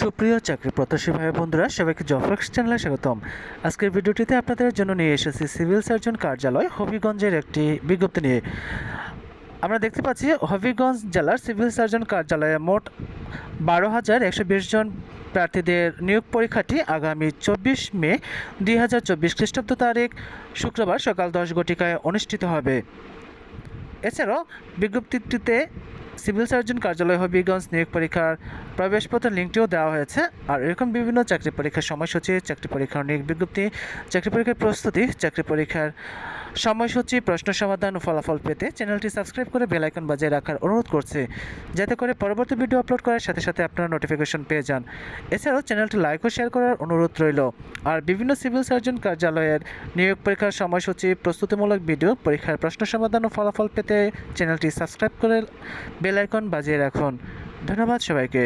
সুপ্রিয় চাকরি প্রত্যাশী ভাই বন্ধুরা, সবাইকে জবফ্লেক্স চ্যানেলে স্বাগতম। আজকের ভিডিওটিতে আপনাদের জন্য নিয়ে এসেছি সিভিল সার্জন কার্যালয়, হবিগঞ্জের একটি বিজ্ঞপ্তি নিয়ে। আমরা দেখতে পাচ্ছি হবিগঞ্জ জেলার সিভিল সার্জন কার্যালয়ে মোট বারো হাজার একশো বিশ জন প্রার্থীদের নিয়োগ পরীক্ষাটি আগামী চব্বিশ মে দুই হাজার চব্বিশ খ্রিস্টাব্দ তারিখ শুক্রবার সকাল দশ ঘটিকায় অনুষ্ঠিত হবে। এছাড়াও বিজ্ঞপ্তিটিতে সিভিল সার্জন কার্যালয় হবিগঞ্জ নিয়োগ পরীক্ষার প্রবেশপত্র লিঙ্কটিও দেওয়া হয়েছে। আর এরকম বিভিন্ন চাকরি পরীক্ষার সময়সূচি, চাকরি পরীক্ষার নিয়োগ বিজ্ঞপ্তি, চাকরি পরীক্ষার প্রস্তুতি, চাকরি পরীক্ষার সময়সূচি, প্রশ্ন সমাধান ও ফলাফল পেতে চ্যানেলটি সাবস্ক্রাইব করে বেল আইকন বাজিয়ে রাখার অনুরোধ করছে। যাতে করে পরবর্তী ভিডিও আপলোড করার সাথে সাথে আপনারা নোটিফিকেশন পেয়ে যান। এছাড়াও চ্যানেলটি লাইক ও শেয়ার করার অনুরোধ রইল। আর বিভিন্ন সিভিল সার্জন কার্যালয়ের নিয়োগ পরীক্ষার সময়সূচি, প্রস্তুতিমূলক ভিডিও, পরীক্ষার প্রশ্ন সমাধান ও ফলাফল পেতে চ্যানেলটি সাবস্ক্রাইব করে বেল আইকন বাজিয়ে রাখুন। ধন্যবাদ সবাইকে।